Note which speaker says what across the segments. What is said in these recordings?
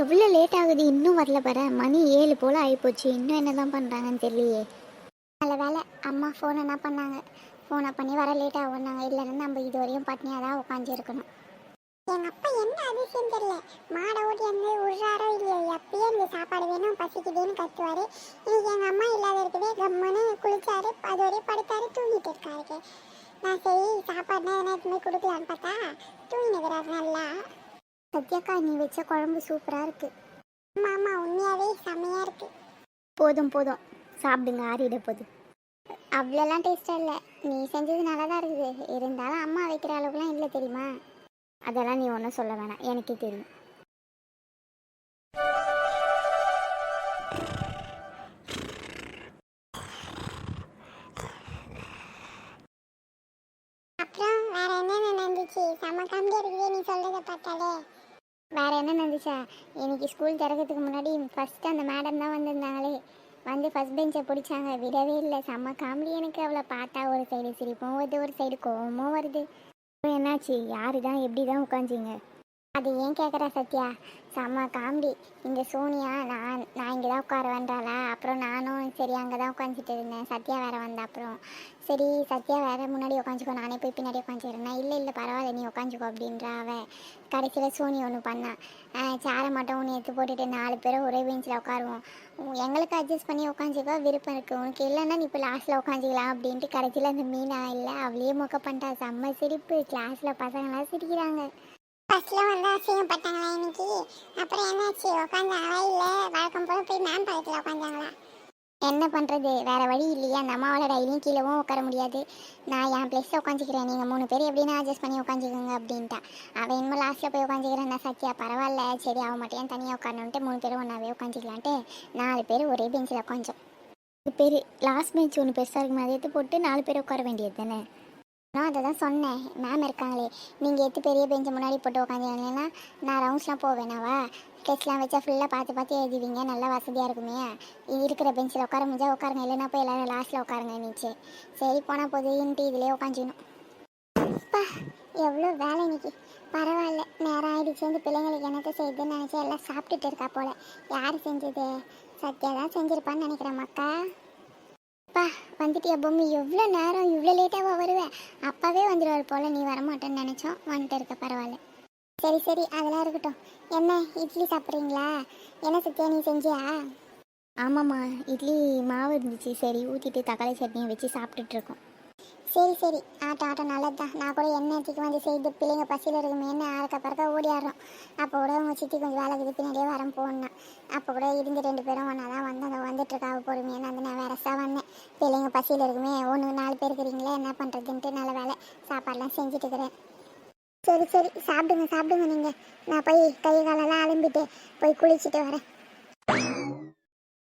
Speaker 1: எவ்வளோ லேட் ஆகுது? இன்னும் வரல பாரு. மணி ஏழு போல் ஆகிப்போச்சு இன்னும் என்ன தான் பண்ணுறாங்கன்னு தெரியலையே. நல்ல வேலை அம்மா ஃபோன் என்ன பண்ணாங்க? ஃபோனை பண்ணி வர லேட் ஆகுனாங்க இல்லைன்னா நம்ம இது வரையும் பட்னியாக தான் உட்காந்துருக்கணும்
Speaker 2: எங்கள் அப்பா என்ன அதிசயம் தெரியல? மாடை ஓட்டி வந்து விடுறாரோ இல்லையோ? எப்பயும் இந்த சாப்பாடு வேணும் பசிக்குதுன்னு கத்துவார். இன்னைக்கு எங்கள் அம்மா இல்லாத இருக்கவே கம்முன்னு குளிச்சாரு அது வரையும் படுத்தாரு தூங்கிட்டு இருக்காரு. நான் சரி சாப்பாடுனா எதனா எதுவுமே கொடுக்கலான்னு பார்த்தா தூங்கினுக்கிறாரு நல்லா.
Speaker 1: சத்யாக்கா நீ வச்ச குழம்பு சூப்பராக இருக்கு.
Speaker 2: ஆமா ஆமா உண்மையாவே செமையா இருக்கு.
Speaker 1: போதும் போதும். சாப்பிடுங்க ஆறிட போகுது அவ்வளோலாம் டேஸ்ட்டாக இல்லை. நீ செஞ்சது நல்லா தான் இருக்குது. இருந்தாலும் அம்மா வைக்கிற அளவுக்குலாம் இல்லை தெரியுமா? அதெல்லாம் நீ ஒன்றும் சொல்ல வேணாம். எனக்கே தெரியும்.
Speaker 2: அப்புறம் வேற என்ன நடந்துச்சு? செம கம்பி இருக்குதே நீ சொல்றதை பார்த்தாலே.
Speaker 1: வேறு என்ன நடந்துச்சா? இன்னைக்கு ஸ்கூல் திறக்கிறதுக்கு முன்னாடி ஃபஸ்ட்டு அந்த மேடம் தான் வந்திருந்தாங்களே. வந்து ஃபர்ஸ்ட் பெஞ்சை பிடிச்சாங்க. விடவே இல்லை. செம்ம காமெடி எனக்கு. அவளை பார்த்தா ஒரு சைடு சிரிப்பும் வருது ஒரு சைடு கோவமும் வருது. என்னாச்சு? யாரு தான் எப்படி தான் உட்காந்துச்சிங்க அது ஏன் கேட்குறா சத்யா? செம்ம காமெடி இந்த சோனியா நான் நான் இங்கே தான் உட்கார வந்தாளா அப்புறம் நானும் சரி அங்கே தான் உட்காந்துட்டு இருந்தேன். சத்யா வேற வந்த அப்புறம். சரி சத்யா வேற முன்னாடி உட்காந்துக்கோ நானே போய் பின்னாடி உட்காந்துருந்தேன் இல்லை இல்லை பரவாயில்ல நீ உட்காந்துக்கோ அப்படின்றா அவ. கடைசியில் சோனி ஒன்று பண்ணா. சேரை மட்டும் ஒன்று எடுத்து போட்டுட்டு நாலு பேரும் ஒரே பெஞ்சில் உட்காருவோம். எங்களுக்கு அட்ஜஸ்ட் பண்ணி உட்காந்துக்கோ விருப்பம் இருக்குது உனக்கு இல்லைன்னா நீ இப்போ லாஸ்ட்டில் உட்காந்துக்கலாம் அப்படின்ட்டு கடைசியில் அந்த மீனா இல்லை அவளையே மொக்க பண்ணிட்டா. செம்ம சிரிப்பு. கிளாஸில் பசங்களாம் சிரிக்கிறாங்க.
Speaker 2: ஃபர்ஸ்ட்ல வந்து அசிங்கப்பட்டாங்களா இன்னைக்கு? அப்புறம் என்னாச்சு? உட்காந்தாங்களா இல்ல. வழக்கம் போல போய் மேம் பக்கத்துல உட்காந்தாங்களா
Speaker 1: என்ன பண்ணுறது வேற வழி இல்லையா. அந்த அம்மாவோட டெய்லியும் கீழவும் உட்கார முடியாது. நான் என் பிளேஸில் உட்காந்துக்கிறேன் நீங்கள் மூணு பேர் எப்படின்னா அட்ஜஸ்ட் பண்ணி உட்காந்துக்கோங்க அப்படின்ட்டா. அவன் இனிமேல் லாஸ்ட்டில் போய் உட்காந்துக்கிறேன் நான் சத்யா? பரவாயில்ல. சரி அவன் மட்டும் ஏன் தனியாக உட்காரணுன்ட்டு மூணு பேரும் ஒன்றாவே உட்காந்துக்கலான்ட்டு நாலு பேர் ஒரே பெஞ்சில் உட்காந்தோம் பேர் லாஸ்ட் பெஞ்ச் ஒன்று பெருசாக இருக்கும் அதை எடுத்து போட்டு நாலு பேர் உட்கார வேண்டியது தானே? நான் அதை தான் சொன்னேன். மேம் இருக்காங்களே. நீங்கள் எத்து பெரிய பெஞ்சை முன்னாடி போட்டு உட்காந்துங்கன்னா நான் ரவுண்ட்ஸ்லாம் போவேனாவா டெஸ்ட்லாம் வச்சா ஃபுல்லாக பார்த்து பார்த்து எழுதுவீங்க. நல்லா வசதியாக இருக்குமே. இருக்கிற பெஞ்சில் உட்கார முடிஞ்சா உட்காருங்க இல்லைன்னா போய் எல்லாரும் லாஸ்ட்டில் உட்காருங்க நீச்சு சரி போனால் போதுன்ட்டு இதிலே உட்காந்துக்கணும்
Speaker 2: அப்பா எவ்வளோ வேலை இன்னைக்கு. பரவாயில்ல. நேரம் ஆயிடுச்சு. இந்த பிள்ளைங்களுக்கு என்னத்தை செய்யுதுன்னு நினச்சி எல்லாம் சாப்பிட்டுட்டு இருக்கா போல. யார் செஞ்சது? சத்யா தான் செஞ்சிருப்பான்னு நினைக்கிறேன் மக்கா.
Speaker 1: அப்பா வந்துட்டியா பொம்மை? எவ்வளோ நேரம் இவ்வளோ லேட்டாக வருவேன் அப்பாவே வந்துடுவார் போல் நீ வரமாட்டேன்னு நினச்சோம். வந்துட்டு இருக்க பரவாயில்ல.
Speaker 2: சரி சரி அதெல்லாம் இருக்கட்டும். என்ன இட்லி சாப்பிட்றீங்களா? என்ன சத்யா நீ செஞ்சியா?
Speaker 1: ஆமாம்மா இட்லி மாவு இருந்துச்சு. சரி ஊற்றிட்டு தக்காளி சட்னியை வச்சு சாப்பிட்டுட்டு இருக்கோம்.
Speaker 2: சரி சரி. ஆட்டம் ஆட்டம் நல்லதுதான். நான் கூட எண்ணெய்க்கு வந்து செய்து பிள்ளைங்க பசியில் இருக்குமே என்ன ஆறக்க பறக்க ஓடியாடுறோம். அப்போ கூட உங்கள் சித்தி கொஞ்சம் வேலை இருக்குது பின்னாடியே வரேன் போனா அப்போ கூட இருந்து ரெண்டு பேரும் ஒன்றா தான் வந்து அங்கே வந்துட்டு பொறுமையாக பொறுமையான வந்து நான் வேறசா வந்தேன். பிள்ளைங்க பசியில் இருக்குமே ஒன்று நாலு பேர் இருக்கிறீங்களே என்ன பண்ணுறதுன்ட்டு நல்ல வேலை. சாப்பாடெல்லாம் செஞ்சுட்டு இருக்கிறேன் சரி சரி. சாப்பிடுங்க சாப்பிடுங்க நீங்கள் நான் போய் கை காலெல்லாம் அலம்பிட்டு போய் குளிச்சுட்டு வரேன்.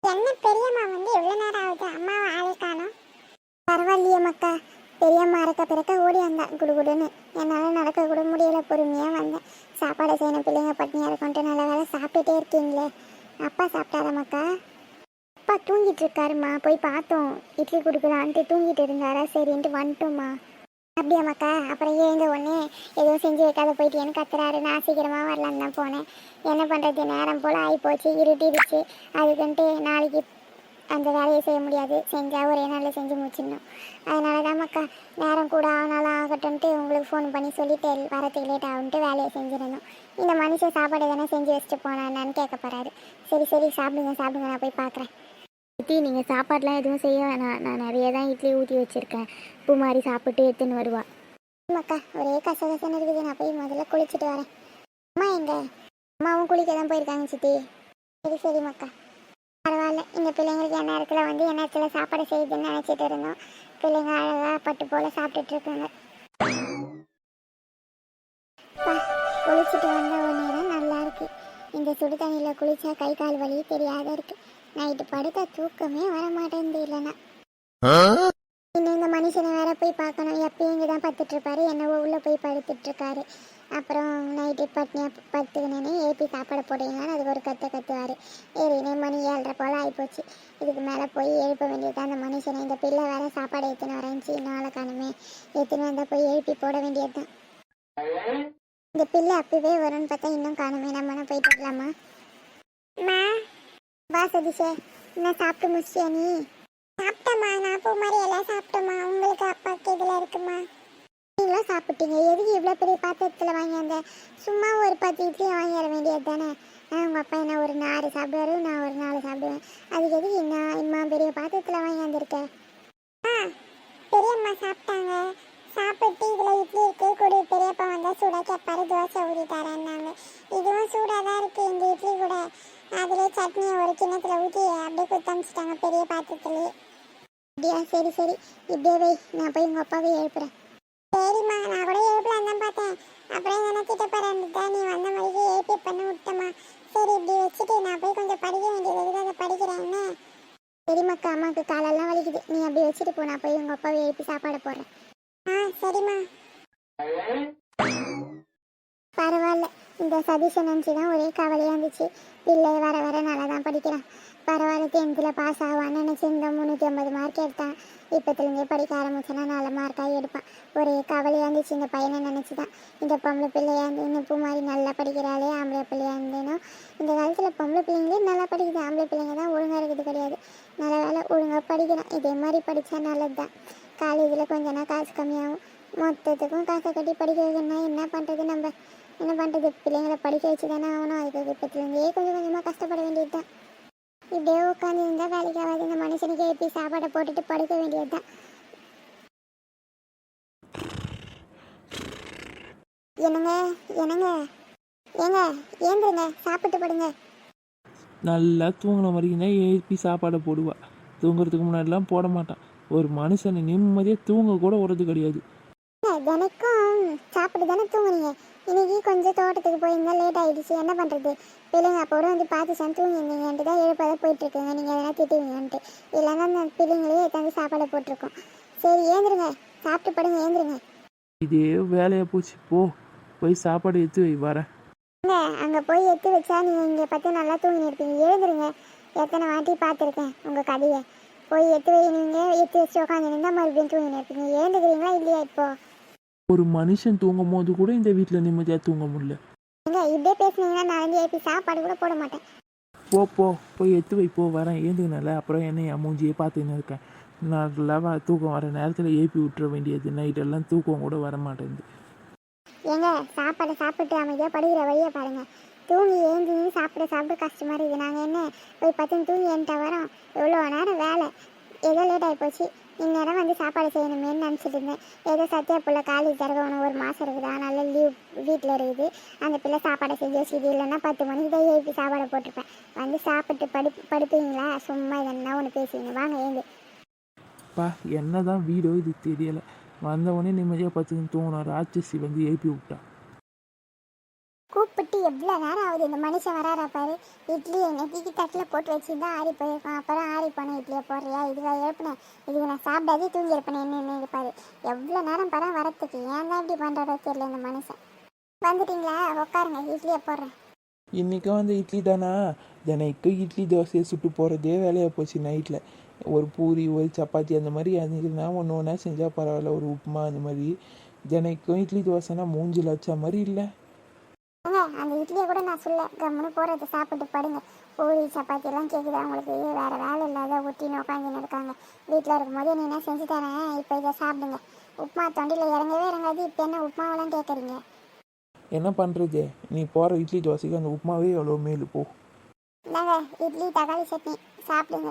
Speaker 2: என்ன பெரியம்மா வந்து எவ்வளோ நேரம் ஆகுது? அம்மாவை ஆள் காணோம். பரவாயில்லையே மக்கா. பெரியம்மா இருக்க பிறக்க ஓடி வந்தேன். குடுகுடுன்னு என்னால் நடக்க கூட முடியல. பொறுமையாக வந்தேன். சாப்பாடு செய்யணும் பிள்ளைங்க பட்னியாக இருக்கும்ட்டு நல்ல வேலை சாப்பிட்டுட்டே இருக்கீங்களே. அப்பா சாப்பிட்டாரம்மாக்கா?
Speaker 1: அப்பா தூங்கிட்டு இருக்காருமா போய் பார்த்தோம். இட்லி கொடுக்கலான்ட்டு தூங்கிட்டு இருந்தாரா? சரின்ட்டு வந்துட்டோம்மா.
Speaker 2: அப்படியா அப்புறம் எழுந்த உடனே எதுவும் செஞ்சு வைக்காத போயிட்டேன்னு கத்துறாரு. நான் சீக்கிரமாக வரலான்னு தான் போனேன். என்ன பண்ணுறது நேரம் போல் ஆகி போச்சு இருட்டிடுச்சு. அதுக்குன்ட்டு நாளைக்கு அந்த வேலையை செய்ய முடியாது. செஞ்சால் ஒரே நாளில் செஞ்சு முடிச்சிடணும். அதனால தான் மக்கா நேரம் கூட ஆனாலும் ஆகட்டும்ட்டு உங்களுக்கு ஃபோன் பண்ணி சொல்லிட்டு வரத்துக்கு லேட் ஆகுன்ட்டு வேலையை செஞ்சிடணும். இந்த மனுஷன் சாப்பாடு தானே செஞ்சு வச்சுட்டு போனான்னு கேட்க போகிறாரு சரி சரி சாப்பிடுங்க சாப்பிடுங்க நான் போய் பார்க்குறேன்.
Speaker 1: சித்தி நீங்கள் சாப்பாடெலாம் எதுவும் செய்ய வேணாம். நான் நிறைய தான் இட்லி ஊற்றி வச்சுருக்கேன். பூ மாதிரி சாப்பிட்டு எடுத்துன்னு வருவா.
Speaker 2: மக்கா ஒரே கசகசன்னு இருக்குது. நான் போய் முதல்ல குளிச்சுட்டு வரேன். அம்மா எங்க? அம்மாவும் குளிக்க தான் போயிருக்காங்க சித்தி. சரி சரி மக்கா பரவாயில்ல இந்த பிள்ளைங்களுக்கு என்ன இடத்துல வந்து என்ன இடத்துல சாப்பாடு செய்யுதுன்னு நினச்சிட்டு இருந்தோம். பிள்ளைங்க அழகா பட்டு போல சாப்பிட்டுட்டு இருக்காங்க. குளிச்சுட்டு வந்த நேரம் நல்லா இருக்கு. இந்த சுடு தண்ணியில் குளிச்சா கை கால் வலி தெரியாத இருக்கு. நைட்டு படுத்த தூக்கமே வர மாட்டேங்குது இல்லைன்னா இன்னும் இந்த மனுஷனை வேற போய் பார்க்கணும். எப்பயும் இங்கே தான் படுத்துட்டு இருப்பாரு. என்னவோ உள்ளே போய் படுத்துட்டு இருக்காரு. அப்புறம் நைட்டு பட்னியாக படுத்துக்கினேனே ஏபி சாப்பாடு போட்டீங்களான்னு அதுக்கு ஒரு கற்று கத்துவார். ஏறினே மணி ஏழரை போல் ஆகிப்போச்சு இதுக்கு மேலே போய் எழுப்ப வேண்டியது அந்த மனுஷனை இந்த பிள்ளை வேற சாப்பாடு எடுத்துன்னு வரேன்ச்சு நாளை காணுமே. எடுத்துன்னு வந்தால் போய் எழுப்பி போட வேண்டியது தான் இந்த பிள்ளை அப்பவே வரும்னு பார்த்தா இன்னும் காணுமே. நம்ம போயிட்டு வரலாமா?
Speaker 1: மா
Speaker 2: வா சதீஷே. என்ன சாப்பிட்டு முடிச்சியா நீ?
Speaker 1: சாப்பிட்டம்மா. நான் பூ மாதிரி எல்லாம் சாப்பிட்டோம்மா. உங்களுக்கு அப்பாவுக்கு இதில் இருக்குமா?
Speaker 2: நீங்களும் சாப்பிட்டீங்க? எதுக்கு இவ்வளோ பெரிய பாத்திரத்தில் வாங்கி அந்த சும்மா ஒரு பத்து இட்லி வாங்கி வர வேண்டியது தானே? உங்கள் அப்பா என்ன ஒரு நாலு சாப்பிடுவாரு நான் ஒரு நாலு சாப்பிடுவேன். அதுக்கு எதுக்கு என்ன இம்மா பெரிய பாத்திரத்தில் வாங்கி வந்திருக்கேன்
Speaker 1: ஆ பெரியம்மா சாப்பிட்டாங்க. சாப்பிட்டு இதில் இட்லி இருக்கு கொடு பெரியப்பா வந்தால் சூடாக கேட்பாரு தோசை ஊற்றி தரேன்னாங்க. இதுவும் சூடாக தான் இருக்குது இந்த இட்லி கூட. அதிலே சட்னியை ஒரு கிண்ணத்தில் ஊற்றி அப்படியே குத்தமிச்சிட்டாங்க பெரிய பாத்திரத்துலேயே
Speaker 2: அப்படியா? சரி சரி. இப்படியே வை நான் போய் உங்கள் அப்பாவை எழுப்புறேன்.
Speaker 1: சரிம்மா நான் கூட எழுப்பலாம் தான் பார்த்தேன். அப்புறம் நினைச்சிட்டு பரந்துட்டா நீ வந்த மாதிரிக்கு ஏபி பண்ண விட்டம்மா. சரி இப்படி வச்சுட்டு நான் போய் கொஞ்சம் படிக்க வேண்டியது இருக்குது? அதை படிக்கிறேன் என்ன?
Speaker 2: சரிம்மாக்கா அம்மாவுக்கு காலெல்லாம் வலிக்குது. நீ அப்படி வச்சுட்டு போ நான் போய் உங்கள் அப்பாவை எழுப்பி சாப்பாடு போடுறேன்.
Speaker 1: ஆ சரிம்மா.
Speaker 2: பரவாயில்ல. இந்த சதீஷை நினச்சி தான் ஒரே கவலையாக இருந்துச்சு. பிள்ளை வர வர நல்லா தான் படிக்கிறான். பரவாயில்ல டென்த்தில் பாஸ் ஆவான்னு நினச்சிருந்தேன் முந்நூற்றி ஐம்பது மார்க் எடுத்தான். இப்போத்துலேருந்தே படிக்க ஆரம்பிச்சேன்னா நல்ல மார்க்காக எடுப்பான். ஒரே கவலையாக இருந்துச்சு இந்த பையனை நினச்சி தான் இந்த பொம்பளை பிள்ளையாக இருந்து இந்த பூ மாதிரி நல்லா படிக்கிறாளே ஆம்பளை பிள்ளையாக இருந்தேனோ? இந்த காலத்தில் பொம்பளை பிள்ளைங்களே நல்லா படிக்குது ஆம்பளை பிள்ளைங்க தான் ஒழுங்காக இருக்குது கிடையாது. நல்ல வேலை ஒழுங்காக படிக்கிறான் இதே மாதிரி படித்தா நல்லது தான் காலேஜில் கொஞ்ச நாள் காசு கம்மியாகும். மொத்தத்துக்கும் காசை கட்டி படிக்க வைக்கணும்னா என்ன பண்ணுறது நம்ம? என்ன பண்ணுறது பிள்ளைங்களை படிக்க வச்சு தானே ஆகணும். அதுக்கு இப்போத்துலேருந்தே கொஞ்சம் கொஞ்சமாக கஷ்டப்பட வேண்டியது தான் இப்படியே உட்காந்து இருந்தால் வேலைக்கு ஆகாது. இந்த மனுஷனுக்கு எழுப்பி சாப்பாடை போட்டுட்டு படுக்க வேண்டியது தான் என்னங்க? என்னங்க? ஏங்க ஏந்துருங்க. சாப்பிட்டு படுங்க.
Speaker 3: நல்லா தூங்கின வரைக்கும் தான் எழுப்பி சாப்பாடை போடுவா. தூங்குறதுக்கு முன்னாடிலாம் போட மாட்டான் ஒரு மனுஷனை நிம்மதியாக தூங்க கூட விடுறது கிடையாது.
Speaker 2: தினைக்கும் சாப்பிட்டு தானே தூங்குறீங்க இன்னைக்கு கொஞ்சம் தோட்டத்துக்கு போயிருந்தா லேட் ஆயிடுச்சு. என்ன பண்ணுறது பிள்ளைங்க அப்போ வந்து பார்த்து சார் தூங்கிருந்தீங்கன்ட்டு தான் எழுப்பாத போயிட்டு இருக்குங்க நீங்கள் எதனா திட்டுவீங்கன்ட்டு. இல்லைன்னா அந்த பிள்ளைங்களே எடுத்தாந்து சாப்பாடை போட்டிருக்கோம். சரி ஏந்துருங்க சாப்பிட்டு படுங்க ஏந்துருங்க
Speaker 3: இதே வேலையாக போச்சு. போ போய் சாப்பாடு எடுத்து வை வரேன்
Speaker 2: அங்கே போய் எடுத்து வச்சா நீங்கள் இங்கே பார்த்து நல்லா தூங்கி இருப்பீங்க. எழுந்துருங்க. எத்தனை வாட்டி பார்த்துருக்கேன் உங்கள் கதையை. போய் எடுத்து வை நீங்கள் எடுத்து வச்சு உட்காந்துருந்தா மறுபடியும் தூங்கி இருப்பீங்க. எழுந்துக்கிறீங்களா இல்லையா இப்போ?
Speaker 3: ஒரு மனுஷன் தூங்கும் போது கூட இந்த வீட்டில் நிம்மதியாக தூங்க முடியல.
Speaker 2: இப்படியே பேசுனீங்கன்னா நான் எழுப்பி சாப்பாடு கூட போட மாட்டேன்.
Speaker 3: போ போ போய் எடுத்து வை போ வரேன். ஏந்துக்கினால அப்புறம் என்ன என் மூஞ்சியே பார்த்துன்னு இருக்கேன். நல்லா தூக்கம் வர நேரத்தில் ஏப்பி விட்டுற வேண்டியது. நைட்டெல்லாம் தூக்கம் கூட வர மாட்டேங்குது.
Speaker 2: ஏங்க சாப்பாடை சாப்பிட்டு அமைதியாக படுகிற வழியை பாருங்க. தூங்கி ஏந்தி சாப்பிட சாப்பிட கஷ்டமா இருக்குது. நாங்கள் என்ன போய் பத்து தூங்கி ஏன்ட்டா வரோம். எவ்வளோ நேரம் வேலை? ஏதோ லேட் ஆகி போச்சு இந்நேரம் வந்து சாப்பாடு செய்யணுமேன்னு நினச்சிட்டு இருந்தேன் ஏதோ சத்யா பிள்ளை காலேஜ் திறக்கணும் ஒரு மாதம் இருக்குது. அதனால லீவ் வீட்டில் இருக்குது. அந்த பிள்ளை சாப்பாடை செஞ்சு வச்சுது இல்லைன்னா பத்து மணிக்கு தான் எழுப்பி சாப்பாடை போட்டிருப்பேன். வந்து சாப்பிட்டு படு படுப்பீங்களா? சும்மா இதெல்லாம் ஒன்று பேசுவீங்க. வாங்க ஏங்க
Speaker 3: பா என்னதான் வீடோ இது தெரியலை. வந்தவொடனே நிம்மதியாக பார்த்து தோணும். ராட்சசி வந்து எழுப்பி விட்டா.
Speaker 2: கூப்பிட்டு எவ்வளோ நேரம் ஆகுது? இந்த மனுஷன் வராரா பாரு. இட்லி நெத்திக்கு தட்டில் போட்டு வச்சுருந்தா ஆறி போயிருக்கோம் அப்புறம் ஆறி போனேன் இட்லியை போடுறியா? இதுவாக எழுப்பினேன் இதுக்கு நான் சாப்பிடாதே தூங்கி இருப்பேன். என்ன இருப்பாரு எவ்வளோ நேரம் படம் வரத்துக்கு. ஏன் தான் இப்படி பண்ணுறதோ தெரியல இந்த மனுஷன். வந்துட்டீங்களா? உட்காருங்க இட்லியை போடுறேன்.
Speaker 3: இன்றைக்கும் வந்து இட்லி தானா? எனக்கு இட்லி தோசையை சுட்டு போகிறதே வேலையாக போச்சு நைட்டில் ஒரு பூரி ஒரு சப்பாத்தி அந்த மாதிரி அதுனா ஒன்று ஒன்றா செஞ்சால் பரவாயில்ல. ஒரு உப்புமா அந்த மாதிரி. தினைக்கும் இட்லி தோசைனா மூஞ்சில் வச்ச மாதிரி இல்லை.
Speaker 2: கூட நான் சொல்ல கம்முன்னு போகிறத சாப்பிட்டு படுங்க. பூரி சப்பாத்தி எல்லாம் கேட்குது அவங்களுக்கு வேறு வேலை இல்லாத ஒட்டின்னு உட்காந்துன்னு இருக்காங்க. வீட்டில் இருக்கும்போது நீ என்ன செஞ்சு தரேன் இப்போ இதை சாப்பிடுங்க. உப்புமா தொண்டியில் இறங்கவே இறங்காது. இப்போ என்ன உப்புமாவெல்லாம் கேட்குறீங்க
Speaker 3: என்ன பண்ணுறது நீ போகிற இட்லி தோசைக்கு அந்த உப்புமாவே எவ்வளோ மேலு போ.
Speaker 2: இந்தாங்க இட்லி தக்காளி சட்னி. சாப்பிடுங்க.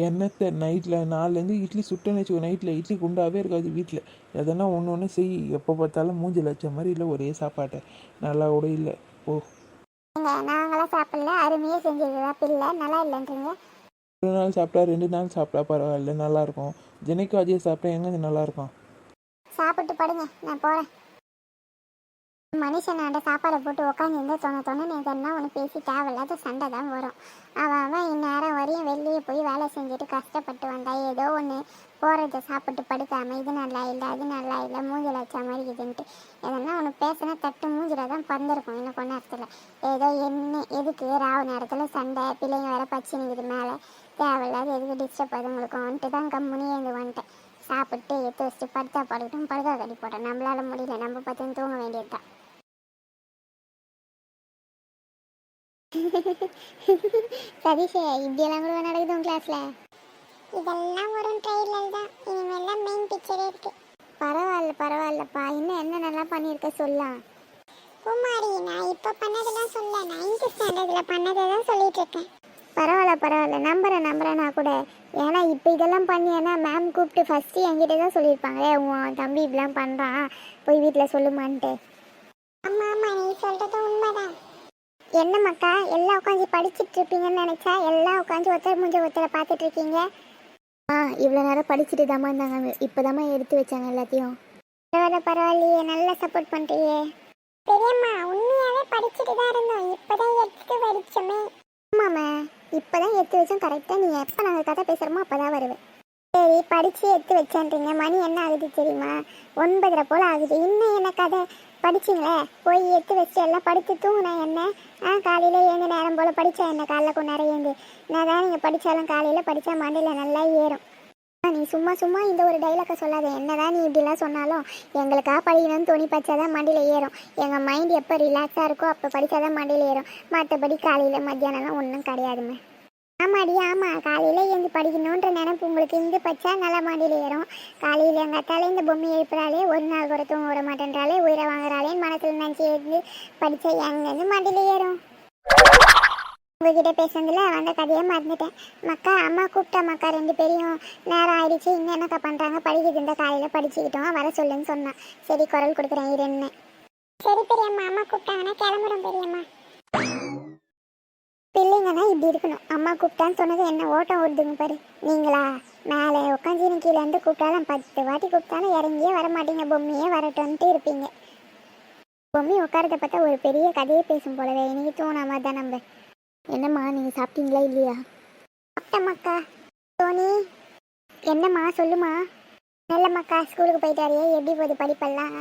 Speaker 3: என்னத்தை நைட்டில் நாலுலேருந்து இட்லி சுட்டேன்னு வச்சுக்கோ நைட்டில் இட்லி குண்டாவே இருக்காது வீட்டில் எதனா ஒன்று ஒன்று செய். எப்போ பார்த்தாலும் மூஞ்சில் வச்ச மாதிரி இல்லை ஒரே சாப்பாட்டை. நல்லா கூட இல்லை. ஓ
Speaker 2: நாங்களாம் சாப்பிடல. அருமையாக செஞ்சது பிள்ளை நல்லா இல்லைன்றீங்க.
Speaker 3: ஒரு நாள் சாப்பிட்டா ரெண்டு நாள் சாப்பிட்டா பரவாயில்ல நல்லாயிருக்கும் தினைக்கும் அதே சாப்பிட்டா எங்கே நல்லாயிருக்கும்
Speaker 2: சாப்பிட்டு படுங்க நான் போகிறேன் மனுஷனாண்ட சாப்பாடை போட்டு உட்காந்துருந்தா இருந்தால் தோண தோண இதெல்லாம் ஒன்று பேசி தேவையில்லாத சண்டை தான் வரும். அவன் அவன் இந்நேரம் வரையும் வெளியே போய் வேலை செஞ்சுட்டு கஷ்டப்பட்டு வந்தா ஏதோ ஒன்று போகிறத சாப்பிட்டு படுக்காமல் இது நல்லா இல்லை அது நல்லா இல்லை மூஞ்சில் வச்ச மாதிரி இதுன்ட்டு எதனா ஒன்று பேசினா தட்டு மூஞ்சில தான் பறந்துருக்கும் இன்னும் கொஞ்ச நேரத்தில். ஏதோ என்ன எதுக்கு ராவு நேரத்தில் சண்டை பிள்ளைங்க வேற பச்சை நிற்குது மேலே. தேவையில்லாத எதுக்கு டிஸ்டர்ப் அதுங்களுக்கும் வந்துட்டு தான் கம்முனி எழுந்து வந்துட்டேன். சாப்பிட்டு எடுத்து வச்சுட்டு படுத்தா படுக்கட்டும் படுக்கா கட்டி போட்டோம் நம்மளால முடியல நம்ம பார்த்து தூங்க வேண்டியது தான் சதீஷே இப்படியெல்லாம் கூட நடக்குது உன் கிளாஸ்ல
Speaker 4: இதெல்லாம் ஒரு ட்ரெயிலர் தான். இனிமேல் மெயின் பிக்சரே இருக்கு.
Speaker 2: பரவாயில்ல பரவாயில்லப்பா. இன்னும் என்ன நல்லா பண்ணியிருக்க சொல்லலாம்
Speaker 4: குமாரி நான் இப்போ பண்ணதெல்லாம் சொல்ல நைன்த் ஸ்டாண்டர்டில் பண்ணதை தான் சொல்லிட்டு இருக்கேன்
Speaker 2: பரவாயில்ல பரவாயில்ல. நம்புறேன் நம்புறேன் நான் கூட. ஏன்னா இப்போ இதெல்லாம் பண்ணியேன்னா மேம் கூப்பிட்டு ஃபஸ்ட்டு என்கிட்ட தான் சொல்லியிருப்பாங்களே. உன் தம்பி இப்படிலாம் பண்ணுறான் போய் வீட்டில் சொல்லுமான்ட்டு.
Speaker 4: ஆமா ஆமா. நீ சொல்றது உண்மைதான்.
Speaker 2: என்ன மக்கா எல்லாம் உட்காந்து படிச்சுட்டு இருப்பீங்கன்னு நினச்சா எல்லாம் உட்காந்து ஒருத்தர் முடிஞ்ச ஒருத்தரை பார்த்துட்டு இருக்கீங்க ஆ இவ்வளோ நேரம் படிச்சுட்டு தாம்மா இருந்தாங்க. இப்போ எடுத்து வச்சாங்க எல்லாத்தையும்.
Speaker 4: பரவாயில்ல பரவாயில்லையே. நல்லா சப்போர்ட் பண்றியே. பெரியம்மா உண்மையாவே படிச்சுட்டு தான் இருந்தோம். இப்பதான் எடுத்து வடிச்சோமே
Speaker 2: ஆமாம்மா. இப்போ தான் எடுத்து வச்சோம் கரெக்டாக நீ எப்போ நாங்கள் கதை பேசுகிறோமோ அப்போ தான் வருவேன். சரி படித்து எடுத்து வச்சேன்றீங்க. மணி என்ன ஆகுது தெரியுமா? ஒன்பதரை போல் ஆகுது. இன்னும் என்ன கதை? படிச்சிங்களே? போய் எடுத்து வச்சு எல்லாம் படித்து தூங்கினா என்ன? ஆ காலையில் ஏந்து நேரம் போல் படித்தா என்ன? காலைல கொஞ்ச நேரம் ஏந்து நான் தான் நீங்கள் படித்தாலும் காலையில் படித்தா மண்டையில் நல்லா ஏறும். நீ சும்மா சும்மா இந்த ஒரு டைலாக்கை சொல்லாத. என்னதான் நீ இப்படிலாம் சொன்னாலும் எங்களுக்காக படிக்கணும்னு துணி படித்தாதான் மண்டியில் ஏறும். எங்கள் மைண்ட் எப்போ ரிலாக்ஸாக இருக்கோ அப்போ படித்தாதான் மண்டியில் ஏறும். மற்றபடி காலையில் மத்தியானம்லாம் ஒன்றும் கிடையாதுமே ஆமாடி ஆமாம் காலையில் எழுந்து படிக்கணுன்ற நினைப்பு உங்களுக்கு இங்கே பச்சா நல்லா மாடியில் ஏறும். காலையில் எங்கள் அத்தாலே இந்த பொம்மை எழுப்புறாளே ஒரு நாள் கூட தூங்க விட மாட்டேன்றாலே உயிரை வாங்குறாளேன்னு மனசில் நினச்சி எழுந்து படித்தா எங்கேருந்து மாடியில் ஏறும்? உங்ககிட்ட பேசுனதுல வந்த கதையை மறந்துட்டேன். மக்கா அம்மா கூப்பிட்டா மக்கா ரெண்டு பேரையும் நேரம் ஆயிடுச்சு இன்னும் என்னக்கா பண்ணுறாங்க படிக்கிறது இந்த காலையில் படிச்சுக்கிட்டோம் வர சொல்லுன்னு சொன்னான். சரி குரல் கொடுக்குறேன் இருன்னு
Speaker 4: சரி பெரியம்மா அம்மா கூப்பிட்டாங்கன்னா கிளம்புறோம் பெரியம்மா.
Speaker 2: பிள்ளைங்கன்னா இப்படி இருக்கணும். அம்மா கூப்பிட்டான்னு சொன்னது என்ன ஓட்டம் ஓடுதுங்க பாரு. நீங்களா? மேலே உட்காந்து கீழே இருந்து கூப்பிட்டாலும் பத்து வாட்டி கூப்பிட்டாலும் இறங்கியே வர மாட்டீங்க. பொம்மையே வரட்டும்ன்ட்டு இருப்பீங்க. பொம்மி உட்காரத பார்த்தா ஒரு பெரிய கதையை பேசும் போலவே. இன்னைக்கு தோணாம தான் நம்ம. என்னம்மா நீங்கள் சாப்பிட்டீங்களா இல்லையா? சாப்பிட்டம்மாக்கா. தோனி என்னம்மா சொல்லுமா? நல்லம்மாக்கா ஸ்கூலுக்கு போயிட்டாரியே எப்படி போகுது படிப்பெல்லாம்?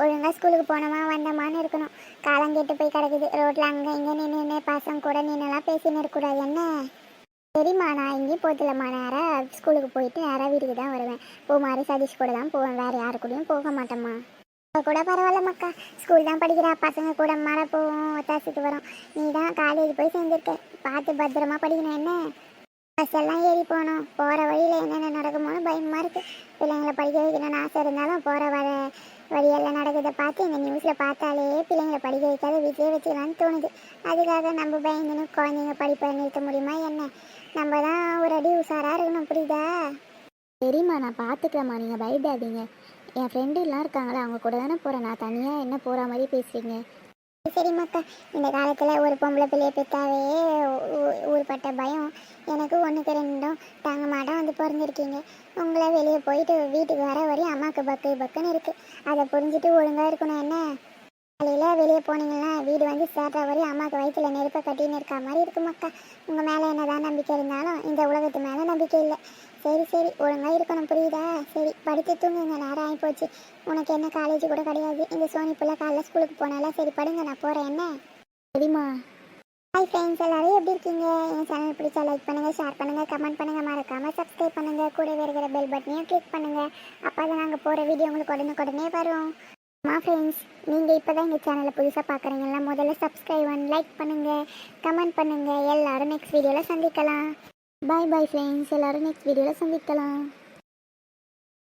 Speaker 2: ஒழுங்காக ஸ்கூலுக்கு போனோமா வந்தோமான்னு இருக்கணும். காலம் கெட்டு போய் கிடக்குது. ரோட்டில் அங்கே இங்கே நின்று பசங்க கூட நின்றுலாம் பேசின்னு இருக்கக்கூடாது. என்ன? சரிம்மா நான் எங்கேயும் போதில்லம்மா நேராக ஸ்கூலுக்கு போயிட்டு நேராக வீட்டுக்கு தான் வருவேன். பூமாரி சதீஷ் கூட தான் போவேன். வேறு யாரு கூடயும் போக மாட்டேம்மா. அவ கூட பரவாயில்லம்மாக்கா. ஸ்கூல் தான் படிக்கிறா. பசங்க கூட மர போவோம் ஒத்தாசிட்டு வரோம். நீ தான் காலேஜ் போய் சேர்ந்துருக்க. பார்த்து பத்திரமா படிக்கணும். என்ன? பஸ் எல்லாம் ஏறி போனோம் போகிற வழியில் என்னென்ன நடக்குமோன்னு பயமாக இருக்குது பிள்ளைங்களை படிக்க வைக்கணும்னு ஆசை இருந்தாலும் போகிற வர வழியெல்லாம் நடக்கிறத பார்த்து இந்த நியூஸில் பார்த்தாலே பிள்ளைங்களை படிக்க வைக்காத வீட்டிலே வச்சுக்கலாம்னு தோணுது. அதுக்காக நம்ம பயந்துன்னு குழந்தைங்க படிப்பை நிறுத்த முடியுமா என்ன? நம்ம தான் ஒரு அடி உஷாராக இருக்கணும் புரியுதா? சரிம்மா நான் பார்த்துக்கிறேம்மா நீங்கள் பயப்படாதீங்க. என் ஃப்ரெண்டு எல்லாம் இருக்காங்களே அவங்க கூட தானே போகிறேன் நான் தனியாக என்ன போகிற மாதிரி பேசுகிறீங்க சரிம்மாக்கா இந்த காலத்தில் ஒரு பொம்பளை பிள்ளைய பெற்றாவே ஊர்பட்ட பயம். எனக்கு ஒன்றுக்கு ரெண்டும் தாங்க மாட்டோம் வந்து பிறந்திருக்கீங்க உங்களை வெளியே போயிட்டு வீட்டுக்கு வர வரையும் அம்மாவுக்கு பக்கு பக்குன்னு இருக்குது அதை புரிஞ்சுட்டு ஒழுங்காக இருக்கணும் என்ன? காலையில் வெளியே போனீங்கன்னா வீடு வந்து சேர்ற வரையும் அம்மாவுக்கு வயிற்றுல நெருப்பை கட்டின்னு இருக்கா மாதிரி இருக்குமாக்கா உங்கள் மேலே என்னதான் நம்பிக்கை இருந்தாலும் இந்த உலகத்து மேலே நம்பிக்கை இல்லை. சரி சரி. ஒழுங்காக இருக்கணும். புரியுதா? சரி. படித்து தூங்குங்க. நேரம் ஆகி போச்சு உனக்கு என்ன காலேஜ் கூட கிடையாது. இந்த சோனி பிள்ளை காலைல ஸ்கூலுக்கு போனால சரி படுங்க. நான் போகிறேன் என்ன? சரிம்மா. ஹாய் ஃப்ரெண்ட்ஸ் எல்லாரும் எப்படி இருக்கீங்க? என் சேனல் பிடிச்சா லைக் பண்ணுங்கள் ஷேர் பண்ணுங்கள் கமெண்ட் பண்ணுங்கள் மறக்காமல் சப்ஸ்கிரைப் பண்ணுங்கள் கூடவே இருக்கிற பெல் பட்டனையும் கிளிக் பண்ணுங்கள் அப்போ தான் நாங்கள் போகிற வீடியோ உங்களுக்கு உடனுக்குடனே வரும். மா ஃப்ரெண்ட்ஸ் நீங்கள் இப்போ தான் எங்கள் சேனலை புதுசாக பார்க்குறீங்களா முதல்ல சப்ஸ்கிரைப் அண்ட் லைக் பண்ணுங்கள் கமெண்ட் பண்ணுங்கள் எல்லாரும் நெக்ஸ்ட் வீடியோவில் சந்திக்கலாம். பாய் பாய் ஃப்ரெண்ட்ஸ் எல்லோரும் நெக்ஸ்ட் வீடியோவில் சந்திக்கலாம்.